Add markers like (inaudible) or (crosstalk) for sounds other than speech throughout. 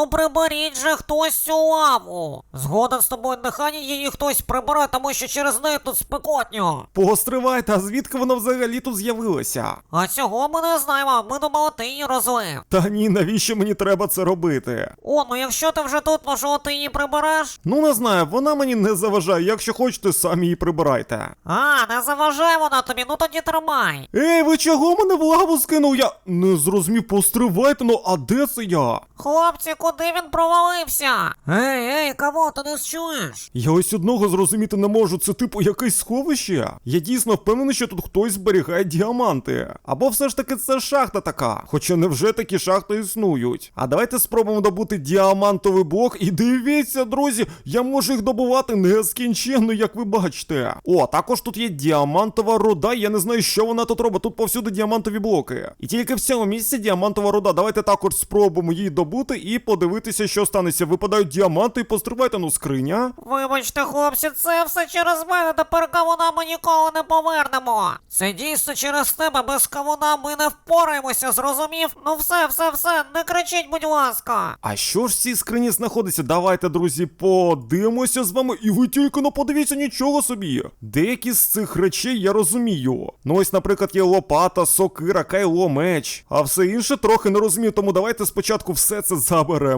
Ну приберіть же хтось цю лаву. Згоден з тобою, нехай її хтось прибере, тому що через неї тут спекотньо. Постривайте, а звідки вона взагалі тут з'явилася? А цього ми не знаємо, ми думали, ти її розлив. Та ні, навіщо мені треба це робити? О, ну якщо ти вже тут, можливо, ти її прибереш? Ну не знаю, вона мені не заважає. Якщо хочете, самі її прибирайте. А, не заважає вона тобі, ну тоді тримай. Ей, ви чого мене в лаву скинув? Я не зрозумів, постривайте, ну а де це я? Хлопці, куди він провалився? Ей, ей, кого ти не чуєш? Я ось одного зрозуміти не можу, це типу якесь сховище. Я дійсно впевнений, що тут хтось зберігає діаманти. Або все ж таки це шахта така. Хоча невже такі шахти існують. А давайте спробуємо добути діамантовий блок. І дивіться, друзі, я можу їх добувати нескінченно, як ви бачите. О, також тут є діамантова руда. Я не знаю, що вона тут робить. Тут повсюди діамантові блоки. І тільки в цьому місці діамантова руда. Давайте також спробуємо її добути і подивитися, що станеться. Випадають діаманти і постривайте, ну скриня. Вибачте, хлопці, це все через мене, тепер кавуна ми ніколи не повернемо. Це дійсно через тебе, без кавуна ми не впораємося, зрозумів? Ну все, все, все, не кричіть, будь ласка. А що ж в цій скрині знаходиться? Давайте, друзі, подивимося з вами. І ви тільки ну подивіться нічого собі. Деякі з цих речей я розумію. Ну ось, наприклад, є лопата, сокира, кайло, меч. А все інше трохи не розумію, тому давайте спочатку все це заберемо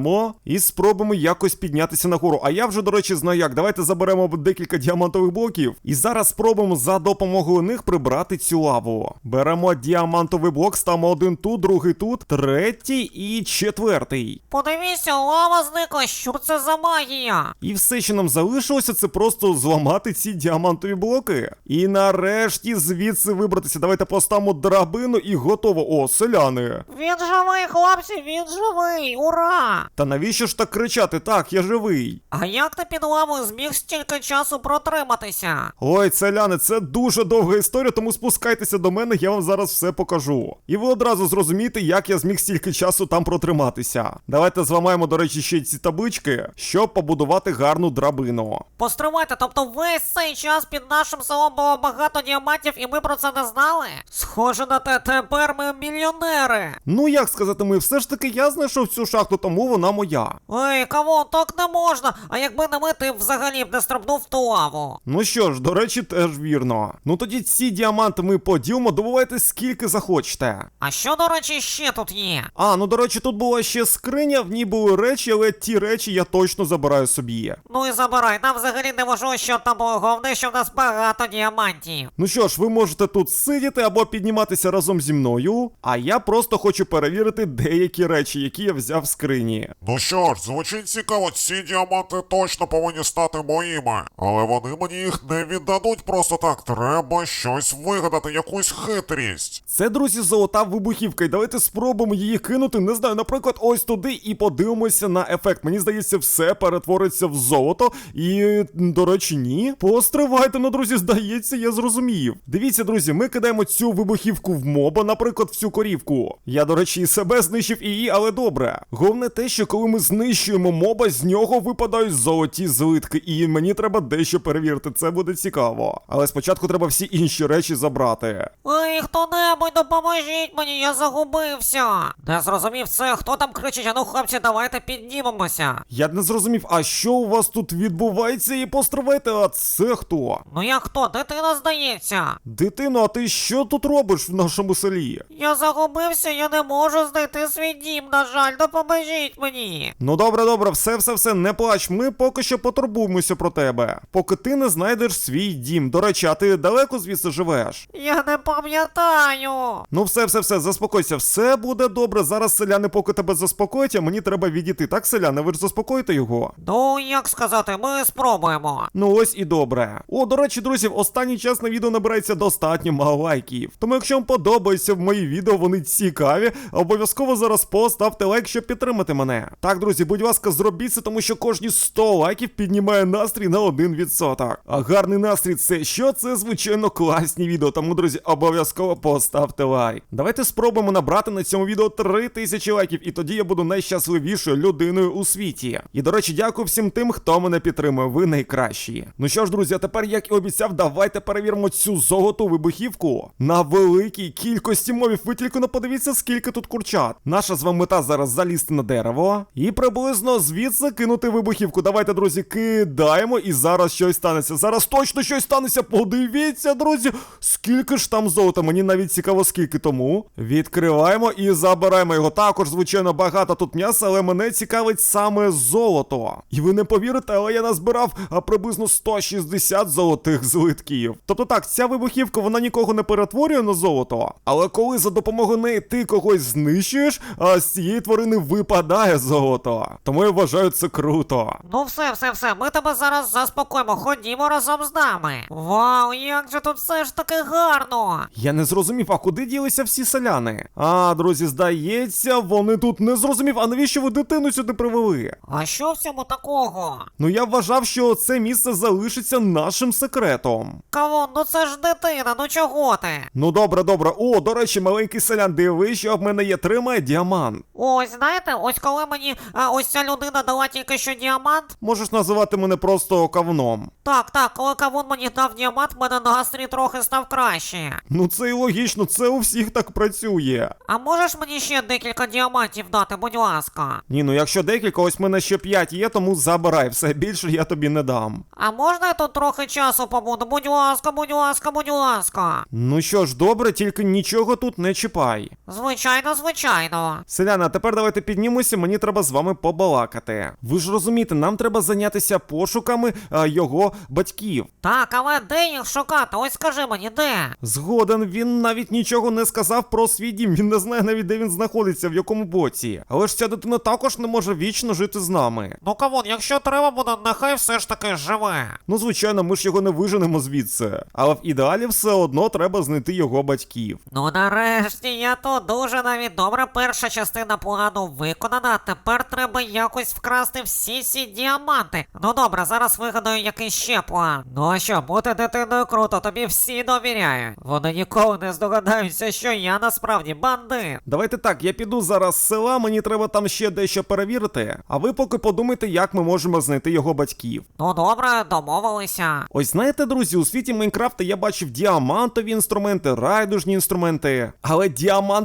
і спробуємо якось піднятися нагору. А я вже, до речі, знаю як. Давайте заберемо декілька діамантових блоків. І зараз спробуємо за допомогою них прибрати цю лаву. Беремо діамантовий блок, ставимо один тут, другий тут, третій і четвертий. Подивіться, лава зникла, що це за магія? І все, що нам залишилося, це просто зламати ці діамантові блоки. І нарешті звідси вибратися. Давайте поставимо драбину і готово. О, селяни. Він живий, хлопці, він живий, ура! Та навіщо ж так кричати? Так, я живий. А як ти під лавою зміг стільки часу протриматися? Ой, селяни, це дуже довга історія, тому спускайтеся до мене, я вам зараз все покажу. І ви одразу зрозумієте, як я зміг стільки часу там протриматися. Давайте зламаємо, до речі, ще ці таблички, щоб побудувати гарну драбину. Постривайте, тобто весь цей час під нашим селом було багато діамантів, і ми про це не знали? Схоже на те, тепер ми мільйонери. Ну як сказати, ми все ж таки я знайшов цю шахту, тому вона моя. Ей, кавон, так не можна. А якби не ми, ти б взагалі б не стрибнув в ту лаву. Ну що ж, до речі, теж вірно. Ну тоді ці діаманти ми поділимо, добувайте скільки захочете. А що, до речі, ще тут є? А, ну до речі, тут була ще скриня, в ній були речі, але ті речі я точно забираю собі. Ну і забирай, нам взагалі не важливо, що там було головне, що в нас багато діамантів. Ну що ж, ви можете тут сидіти або підніматися разом зі мною, а я просто хочу перевірити деякі речі, які я взяв в скрині. Ну що ж, звучить цікаво, ці діаманти точно повинні стати моїми. Але вони мені їх не віддадуть просто так. Треба щось вигадати, якусь хитрість. Це, друзі, золота вибухівка, і давайте спробуємо її кинути, не знаю, наприклад, ось туди і подивимося на ефект. Мені здається, все перетвориться в золото. І, до речі, ні. Постривайте, ну, друзі, здається, я зрозумів. Дивіться, друзі, ми кидаємо цю вибухівку в моба, наприклад, в цю корівку. Я, до речі, і себе знищив і її, але добре. Головне те, що коли ми знищуємо моба, з нього випадають золоті злитки, і мені треба дещо перевірити. Це буде цікаво. Але спочатку треба всі інші речі забрати. Ей, хто-небудь, допоможіть мені, я загубився. Не зрозумів це, хто там кричить, а ну хлопці, давайте піднімемося. Я не зрозумів, а що у вас тут відбувається і постривайте, а це хто? Ну як хто, дитина здається. Дитино, а ти що тут робиш в нашому селі? Я загубився, я не можу знайти свій дім, на жаль, допоможіть мені. Ну добре, добре, все, все, все, не плач. Ми поки що потурбуємося про тебе. Поки ти не знайдеш свій дім. До речі, а ти далеко звідси живеш? Я не пам'ятаю. Ну, все, все, все, заспокойся, все буде добре. Зараз селяни, поки тебе заспокоять, а мені треба відійти. Так, селяни, ви ж заспокоїте його? Ну, як сказати, ми спробуємо. Ну ось і добре. О, до речі, друзі, в останній час на відео набирається достатньо мало лайків. Тому якщо вам подобаються мої відео, вони цікаві, обов'язково зараз поставте лайк, щоб підтримати мене. Так, друзі, будь ласка, зробіть це, тому що кожні 100 лайків піднімає настрій на 1%. А гарний настрій це що? Це звичайно класні відео. Тому, друзі, обов'язково поставте лайк. Давайте спробуємо набрати на цьому відео 3000 лайків, і тоді я буду найщасливішою людиною у світі. І до речі, дякую всім тим, хто мене підтримує. Ви найкращі. Ну що ж, друзі, а тепер, як і обіцяв, давайте перевіримо цю золоту вибухівку на великій кількості мовів. Ви тільки не подивіться, скільки тут курчат. Наша з вами мета зараз залізти на дерево. Дерево і приблизно звідси кинути вибухівку. Давайте, друзі, кидаємо, і зараз щось станеться. Зараз точно щось станеться. Подивіться, друзі, скільки ж там золота. Мені навіть цікаво, скільки тому. Відкриваємо і забираємо його. Також, звичайно, багато тут м'яса, але мене цікавить саме золото. І ви не повірите, але я назбирав приблизно 160 золотих злитків. Тобто так, ця вибухівка вона нікого не перетворює на золото. Але коли за допомогою неї ти когось знищуєш, а з цієї тварини випадає золото. Тому я вважаю це круто. Ну все, все, все, ми тебе зараз заспокоїмо, ходімо разом з нами. Вау, як же тут все ж таки гарно. Я не зрозумів, а куди ділися всі селяни? А, друзі, здається, вони тут не зрозумів. А навіщо ви дитину сюди привели? А що в цьому такого? Ну я вважав, що це місце залишиться нашим секретом. Кавун, ну це ж дитина, ну чого ти? Ну добре, добре. О, до речі, маленький селян, диви, що в мене є тримає діамант. Ось, знаєте, ось коли мені а, ось ця людина дала тільки що діамант. Можеш називати мене просто кавном. Так, так, коли кавун мені дав діамант, в мене настрій трохи став краще. Ну це і логічно, це у всіх так працює. А можеш мені ще декілька діамантів дати, будь ласка? Ні, ну якщо декілька, ось в мене ще п'ять є, тому забирай, все більше я тобі не дам. А можна я тут трохи часу побуду? Будь ласка, будь ласка, будь ласка. Ну що ж, добре, тільки нічого тут не чіпай. Звичайно, звичайно. Селяна, тепер давайте піднімемося, мені треба з вами побалакати. Ви ж розумієте, нам треба зайнятися пошуками а, його батьків. Так, але де їх шукати? Ось скажи мені, де? Згоден, він навіть нічого не сказав про свій дім. Він не знає навіть, де він знаходиться, в якому боці. Але ж ця дитина також не може вічно жити з нами. Ну кавун, якщо треба буде, нехай все ж таки живе. Ну, звичайно, ми ж його не виженемо звідси. Але в ідеалі все одно треба знайти його батьків. Ну нарешті я дуже навіть добре. Перша частина плану виконана. Тепер треба якось вкрасти всі ці діаманти. Ну добре, зараз вигадаю якийсь ще план. Ну а що, бути дитиною круто, тобі всі довіряю. Вони ніколи не здогадаються, що я насправді бандит. Давайте так, я піду зараз з села, мені треба там ще дещо перевірити. А ви поки подумайте, як ми можемо знайти його батьків. Ну добре, домовилися. Ось знаєте, друзі, у світі Майнкрафта я бачив діамантові інструменти, райдужні інструменти. Але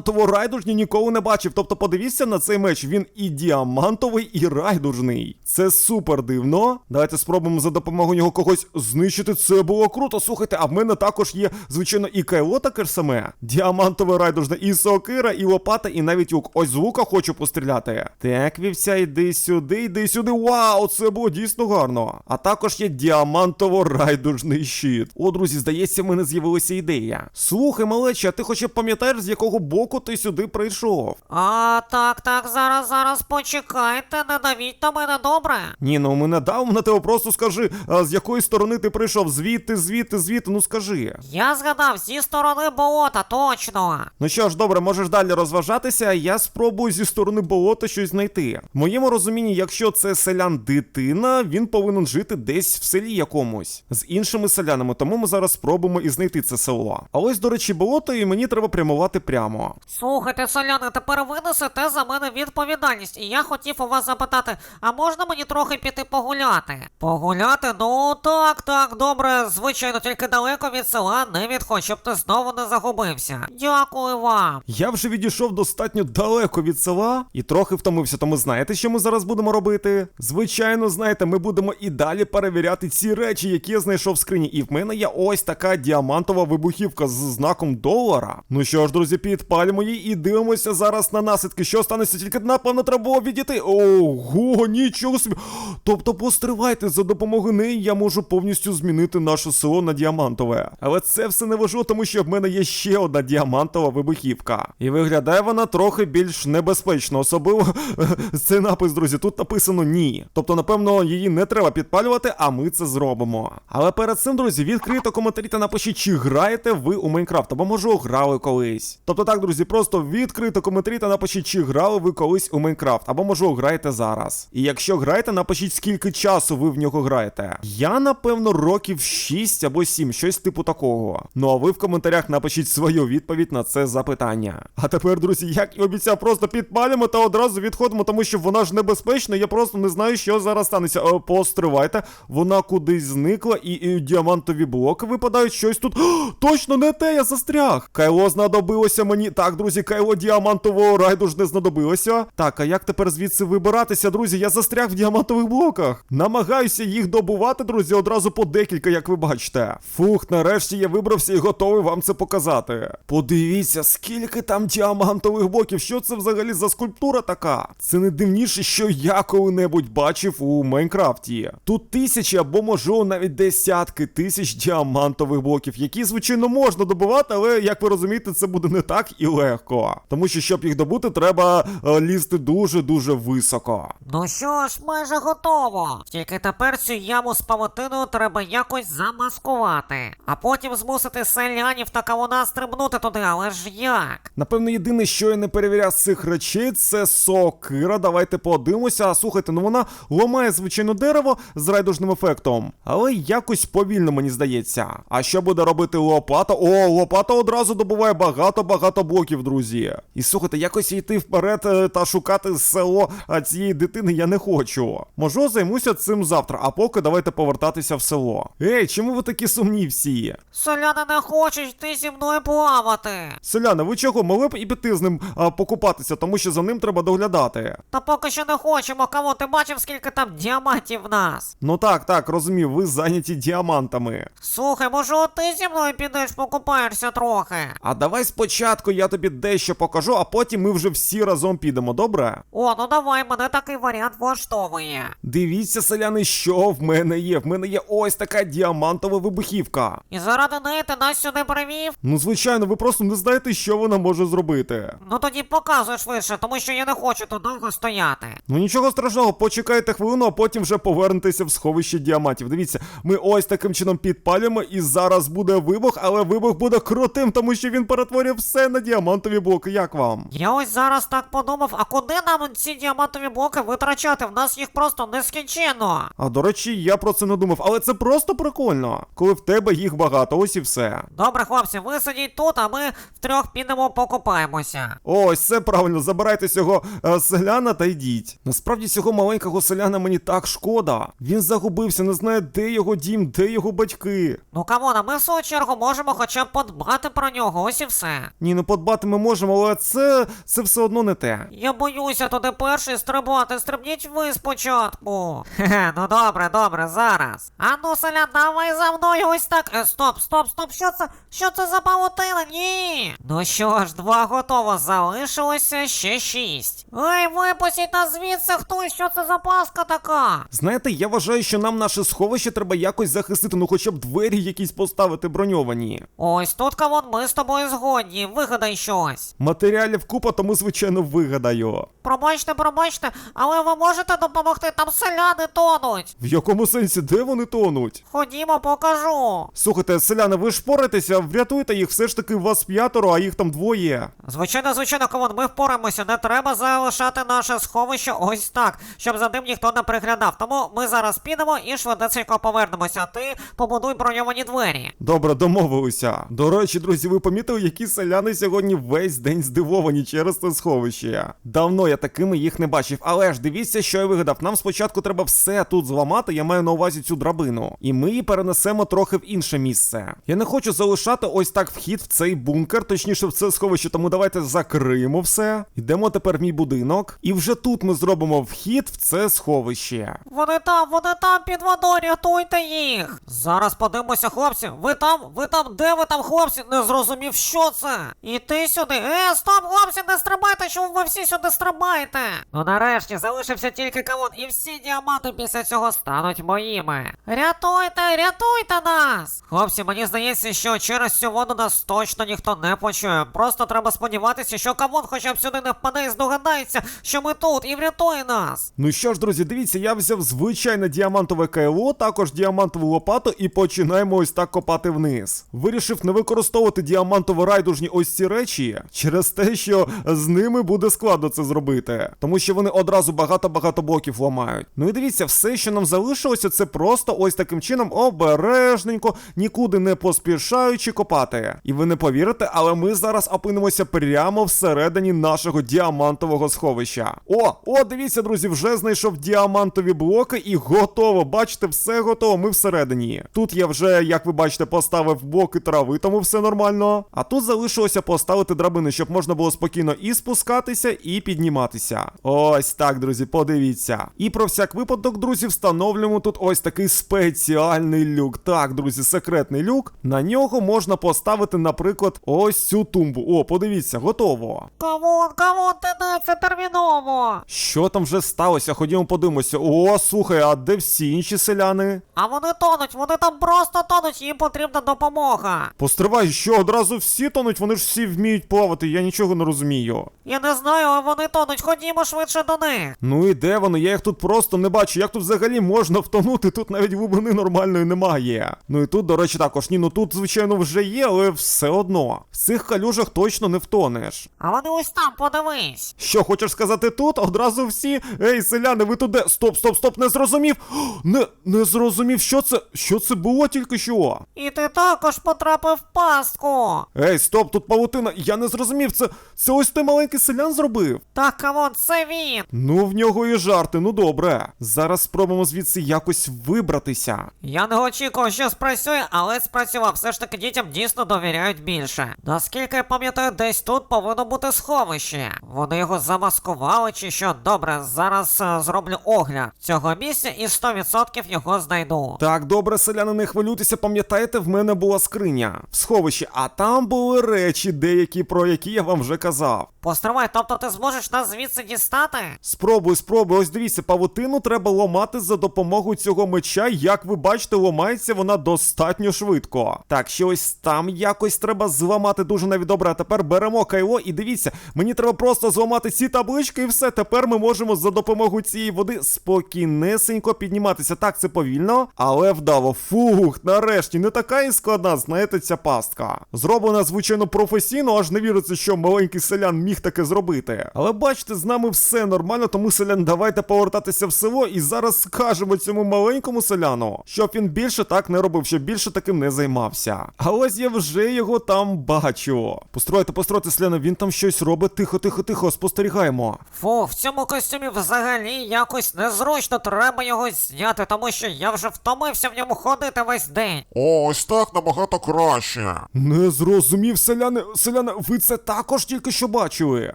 діамантово-райдужні ніколи не бачив. Тобто подивіться на цей меч, він і діамантовий, і райдужний. Це супер дивно. Давайте спробуємо за допомогою нього когось знищити. Це було круто. Слухайте, а в мене також є, звичайно, і кайло таке ж саме. Діамантове райдужне, і сокира, і лопата, і навіть лук. Ось з лука хочу постріляти. Так, вівця, йди сюди, йди сюди. Вау, це було дійсно гарно. А також є діамантово-райдужний щит. О, друзі, здається, в мене з'явилася ідея. Слухай, малече, а ти хоча б пам'ятаєш, з якого боку ти сюди прийшов? А, так, так, зараз, зараз почекайте, не давіть на мене добре. Ні, ну ми не дав на тебе, просто скажи, а з якої сторони ти прийшов? Звідти, звідти, звідти, ну скажи. Я згадав зі сторони болота, точно. Ну що ж, добре, можеш далі розважатися, а я спробую зі сторони болота щось знайти. В моєму розумінні, якщо це селян дитина, він повинен жити десь в селі якомусь з іншими селянами, тому ми зараз спробуємо і знайти це село. А ось, до речі, болото, і мені треба прямувати прямо. Слухайте, селяни, тепер ви несете за мене відповідальність, і я хотів у вас запитати, а можна мені трохи піти погуляти? Погуляти? Ну так, так, добре, звичайно, тільки далеко від села не відходь, щоб ти знову не загубився. Дякую вам. Я вже відійшов достатньо далеко від села і трохи втомився. Тому знаєте, що ми зараз будемо робити? Звичайно, знаєте, ми будемо і далі перевіряти ці речі, які я знайшов в скрині. І в мене є ось така діамантова вибухівка з знаком долара. Ну що ж, друзі, підпалюємо її і дивимося зараз на наслідки. Що станеться, тільки напевно треба було відійти. Ого, нічого собі. Тобто, постривайте, за допомогою неї я можу повністю змінити наше село на діамантове. Але це все не важливо, тому що в мене є ще одна діамантова вибухівка. І виглядає вона трохи більш небезпечно. Особливо (laughs) цей напис, друзі, тут написано ні. Тобто, напевно, її не треба підпалювати, а ми це зробимо. Але перед цим, друзі, відкрито коментарі та напишіть, чи граєте ви у Майнкрафт, або може грали колись. Тобто так, друзі, просто відкрито коментарі та напишіть, чи грали ви колись у Майнкрафт, або може граєте зараз. І якщо граєте, напишіть, скільки часу ви в нього граєте. Я, напевно, років 6 або 7, щось типу такого. Ну а ви в коментарях напишіть свою відповідь на це запитання. А тепер, друзі, як і обіцяв, просто підпалимо та одразу відходимо, тому що вона ж небезпечна. Я просто не знаю, що зараз станеться. Е, постривайте, вона кудись зникла, і, і діамантові блоки випадають щось тут. О, (gasps) точно не те, я застряг. Кайло знадобилося мені. Так, друзі, кайло діамантового райду ж не знадобилося. Так, Так, а як тепер звідси вибиратися, друзі? Я застряг в діамантових блоках. Намагаюся їх добувати, друзі, одразу по декілька, як ви бачите. Фух, нарешті я вибрався і готовий вам це показати. Подивіться, скільки там діамантових блоків. Що це взагалі за скульптура така? Це не дивніше, що я коли-небудь бачив у Майнкрафті. Тут тисячі або можливо навіть десятки тисяч діамантових блоків, які, звичайно, можна добувати, але як ви розумієте, це буде не так і легко. Тому що, щоб їх добути, треба е, лізти дуже-дуже високо. Ну що ж, майже готово. Тільки тепер цю яму з павутиною треба якось замаскувати, а потім змусити селянів та кавуна стрибнути туди, але ж як? Напевно, єдине, що я не перевіряв з цих речей, це сокира. Давайте подивимося. Слухайте, ну вона ламає звичайно дерево з райдужним ефектом, але якось повільно мені здається. А що буде робити лопата? О, лопата одразу добуває багато-багато блоків, друзі. І слухайте, якось йти вперед е, та шукати село цієї дитини я не хочу. Можу займуся цим завтра, а поки давайте повертатися в село. Ей, чому ви такі сумні всі? Селяни не хочуть йти зі мною плавати. Селяни, ви чого могли б і піти з ним а, покупатися, тому що за ним треба доглядати. Та поки що не хочемо, кого ти бачив, скільки там діамантів в нас. Ну так, так, розумів, ви зайняті діамантами. Слухай, може, ти зі мною підеш, покупаєшся трохи. А давай спочатку я тобі дещо покажу, а потім ми вже всі разом підемо, добре? О, ну давай, мене такий варіант влаштовує. Дивіться, селяни, що в мене є. В мене є ось така діамантова вибухівка. І заради неї ти нас сюди привів? Ну, звичайно, ви просто не знаєте, що вона може зробити. Ну тоді показуй швидше, тому що я не хочу тут довго стояти. Ну нічого страшного, почекайте хвилину, а потім вже повернетеся в сховище діамантів. Дивіться, ми ось таким чином підпалюємо, і зараз буде вибух, але вибух буде крутим, тому що він перетворює все на діамантові блоки. Як вам? Я ось зараз так подумав, а куди нам ці діамантові блоки витрачати? В нас їх просто нескінченно. А до речі, я про це не думав, але це просто прикольно, коли в тебе їх багато, ось і все. Добре, хлопці, ви сидіть тут, а ми втрьох підемо покупаємося. Ось, все правильно, забирайте цього е, селяна та йдіть. Насправді цього маленького селяна мені так шкода. Він загубився, не знає, де його дім, де його батьки. Ну камона, ми в свою чергу можемо хоча б подбати про нього, ось і все. Ні, ну подбати ми можемо, але це, це все одно не те. Я боюся туди перший стрибати, стрибніть ви спочатку. Хе-хе, ну добре, добре, зараз. А ну, селян, давай за мною ось так. Е, стоп, стоп, стоп, що це? Що це за павутина? Ні. Ну що ж, два готово, залишилося ще шість. Ей, випустіть нас звідси, хто? Що це за паска така? Знаєте, я вважаю, що нам наше сховище треба якось захистити, ну хоча б двері якісь поставити броньовані. Ось тут кавон, ми з тобою згодні, вигадай щось. Матеріалів купа, тому звичайно вигадаю. Пробачте, пробачте, але ви можете допомогти, там селяни тонуть. В якому сенсі, де вони тонуть? Ходімо, покажу. Слухайте, селяни, ви ж впораєтеся, врятуйте їх, все ж таки вас п'ятеро, а їх там двоє. Звичайно, звичайно, кавон, ми впораємося, не треба залишати наше сховище ось так, щоб за ним ніхто не приглядав. Тому ми зараз підемо і швидесенько повернемося. А ти побудуй броньовані двері. Добре, домовилися. До речі, друзі, ви помітили, які селяни сьогодні весь день здивовані через це сховище. Давно я такими їх не бачив, але ж дивіться, що я вигадав. Нам спочатку треба все тут зламати, я маю на увазі цю драбину. І ми її перенесемо трохи в інше місце. Я не хочу залишати ось так вхід в цей бункер, точніше в це сховище, тому давайте закриємо все. Йдемо тепер в мій будинок. І вже тут ми зробимо вхід в це сховище. Вони там, вони там під водою, рятуйте їх. Зараз подивимося, хлопці. Ви там, ви там, де ви там, хлопці? Не зрозумів, що це. Іти сюди. Е, стоп, хлопці, не стрибайте, чому ви всі сюди стрибаєте? Ну нарешті залишився тільки кавун, і всі діаманти після цього стануть моїми. Рятуйте, рятуйте нас! Хлопці, мені здається, що через цю воду нас точно ніхто не почує. Просто треба сподіватися, що кавун хоча б сюди не впаде і здогадається, що ми тут і врятує нас. Ну що ж, друзі, дивіться, я взяв звичайне діамантове кайло, також діамантову лопату і починаємо ось так копати вниз. Вирішив не використовувати діамантово райдужні ось ці речі через те, що з ними буде складно це зробити, тому що вони одразу багато-багато блоків ламають. Ну і дивіться, все, що нам залишилося, це просто ось таким чином обережненько, нікуди не поспішаючи копати. І ви не повірите, але ми зараз опинимося прямо всередині нашого діамантового сховища. О, о, дивіться, друзі, вже знайшов діамантові блоки і готово. Бачите, все готово. Ми всередині. Тут я вже, як ви бачите, поставив блоки трави, тому все нормально. А тут залишилося поставити драбини, щоб можна було спокійно і спускатися, і підніматися. Ось так, друзі, подивіться. І про всяк випадок, друзі, встановлюємо тут ось такий спеціальний люк. Так, друзі, секретний люк. На нього можна поставити, наприклад, ось цю тумбу. О, подивіться, готово. Кавун, кавун, ти це терміново? Що там вже сталося? Ходімо подивимося. О, слухай, а де всі інші селяни? А вони тонуть, вони там просто тонуть, їм потрібна допомога. Постривай, що одразу всі тонуть, вони ж всі вміють плавати, я нічого не розумію. Я не знаю, але вони тонуть, ходімо швидше до них. Ну і де вони? Я їх тут просто не бачу. Як тут взагалі можна втонути? Тут навіть глибини нормальної немає. Ну і тут, до речі, також ні, ну тут, звичайно, вже є, але все одно. В цих калюжах точно не втонеш. А вони ось там, подивись. Що хочеш сказати тут? Одразу всі. Ей, селяни, ви тут де? Стоп, стоп, стоп, не зрозумів. Не, не зрозумів, що це? Що це було тільки що? І ти також потрапив в пастку. Ей, стоп, тут павутина. Я не зрозумів. Це, це ось той маленький селян зробив. Так, кавун, це він. Ну, в нього і жарти, ну добре. Зараз спробуємо звідси якось вибратися. Я не очікував, що спрацює, але спрацював. Все ж таки дітям дійсно довіряють більше. Наскільки я пам'ятаю, десь тут повинно бути сховище. Вони його замаскували чи що. Добре, зараз е, зроблю огляд цього місця і 100% його знайду. Так, добре, селяни, не хвилюйтеся, пам'ятаєте, в мене була скриня в сховищі, а там були речі, деякі, про які я вам вже казав. Постривай, тобто ти зможеш нас звідси дістати? Спробуй, спробуй. Ось дивіться, павутину треба ламати за допомогою цього меча. Як ви бачите, ламається вона достатньо швидко. Так, ще ось там якось треба зламати дуже навіть добре. А тепер беремо кайло і дивіться, мені треба просто зламати ці таблички, і все. Тепер ми можемо за допомогою цієї води спокійнесенько підніматися. Так, це повільно, але вдало. Фух, нарешті, не така і складна, знаєте, ця пастка. Зроблена, звичайно, професійно, аж не віриться, що маленький селян міг таке зробити. Але бачите, з нами все нормально, тому селян, давайте повертатися в село і зараз скажемо цьому маленькому селяну, щоб він більше так не робив, щоб більше таким не займався. А ось я вже його там бачу. Постройте, постройте, селяна, він там щось робить. Тихо, тихо, тихо, спостерігаємо. Фу, в цьому костюмі взагалі якось незручно, треба його зняти, тому що я вже втомився в ньому ходити весь день. О, ось так набагато краще. Не зрозумів, селяни. Селяни, ви це також тільки що бачили.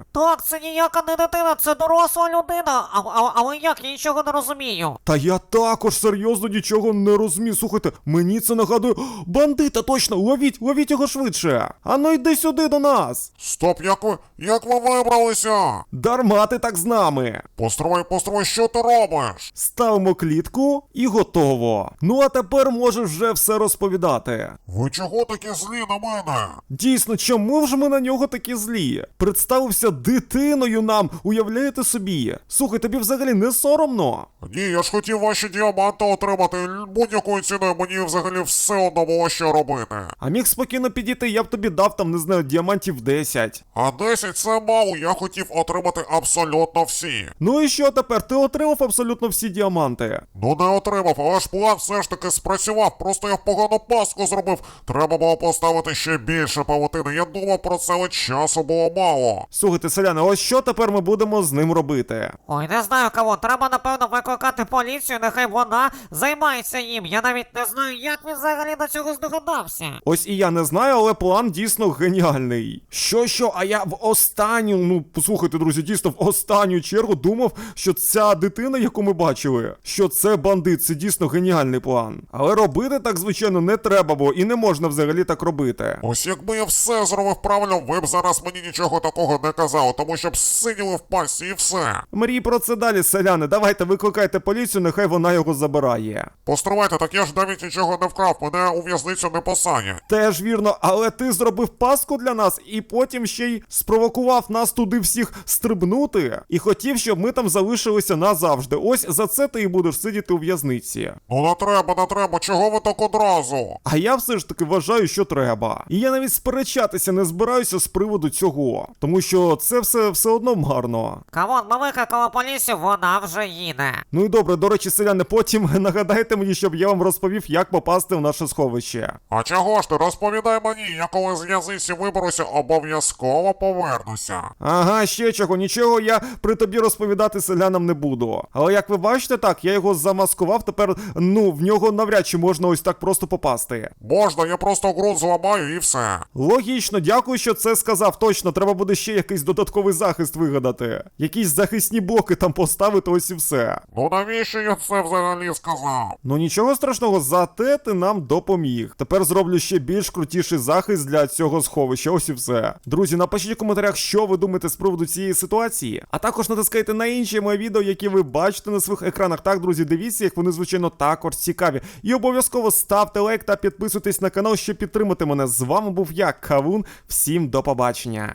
Так, це ніяка не дитина, це доросла людина. А, а, але як, я нічого не розумію. Та я також серйозно нічого не розумію. Слухайте, мені це нагадує. Бандита, точно! Ловіть, ловіть його швидше! Ану йди сюди до нас! Стоп, як ви. як ви вибралися? Дарма ти так з нами! Постривай, постривай, що ти робиш? Ставимо клітку і готово. Ну а тепер можеш вже все розповідати. Ви чого такі злі на мене? Дійсно, чому ж ми на нього такі злі? Представився дитиною нам, уявляєте собі? Слухай, тобі взагалі не соромно? Ні, я ж хотів ваші діаманти отримати будь-якою ціною, мені взагалі все одно було що робити. А міг спокійно підійти, я б тобі дав там, не знаю, діамантів 10. А 10 це мало, я хотів отримати абсолютно всі. Ну і що тепер? Ти отримав абсолютно всі діаманти. Ну не отримав, але ж план все ж таки спрацював, просто я погану паску зробив. Треба було поставити ще більше павутини. Я думав про це, але часу було мало. Слухайте, селяни, ось що тепер ми будемо з ним робити? Ой, не знаю кого, треба напевно викликати поліцію, нехай вона займається їм. Я навіть не знаю, як він взагалі до цього здогадався. Ось і я не знаю, але план дійсно геніальний. Що що, а я в останню, ну послухайте, друзі, дійсно в останню чергу думав, що ця дитина, яку ми бачили, що це бандит, це дійсно геніальний план. Але робити так, звичайно, не треба було і не можна взагалі так робити. Ось якби я все зробив правильно, ви б зараз мені нічого такого не казали, тому що б сиділи в пасі і все. Мрій про це далі, селяни. Давайте викликайте поліцію, нехай вона його забирає. Постривайте, так я ж навіть нічого не вкрав, мене у в'язницю не посадять. Теж вірно, але ти зробив паску для нас і потім ще й спровокував нас туди всіх стрибнути і хотів, щоб ми там залишилися назавжди. Ось за це ти і будеш сидіти у в'язниці. Ну не треба, не треба, чого ви так одразу? А я все ж таки вважаю, що треба. І я навіть сперечатися не збираюся з приводу цього, тому що це все все одно марно. Кавон, ми викликали поліцію, вона вже їде. Ну і добре, до речі, селяни, потім (laughs) нагадайте мені, щоб я вам розповів, як попасти в наше сховище. А чого ж ти розповідай мені, я коли з в'язиці виберуся, обов'язково повернуся. Ага, ще чого, нічого я при тобі розповідати селянам не буду. Але як ви бачите, так, я його замаскував, тепер ну в нього навряд чи можна ось так просто попасти. Можна, я просто ґрунт зламаю і все. Логічно, дякую, що це сказав. Точно, треба буде ще якийсь додатковий захист вигадати. Якісь захисні блоки там поставити, ось і все. Ну навіщо я це взагалі сказав? Ну нічого страшного, зате ти нам допоміг. Тепер зроблю ще більш крутіший захист для цього сховища. Ось і все. Друзі, напишіть у коментарях, що ви думаєте з приводу цієї ситуації. А також натискайте на інші мої відео, які ви бачите на своїх екранах. Так, друзі, дивіться їх, вони звичайно також цікаві. І обов'язково ставте лайк та підписуйтесь на канал, щоб підтримати мене. З вами був я, Кавун. Всім до побачення.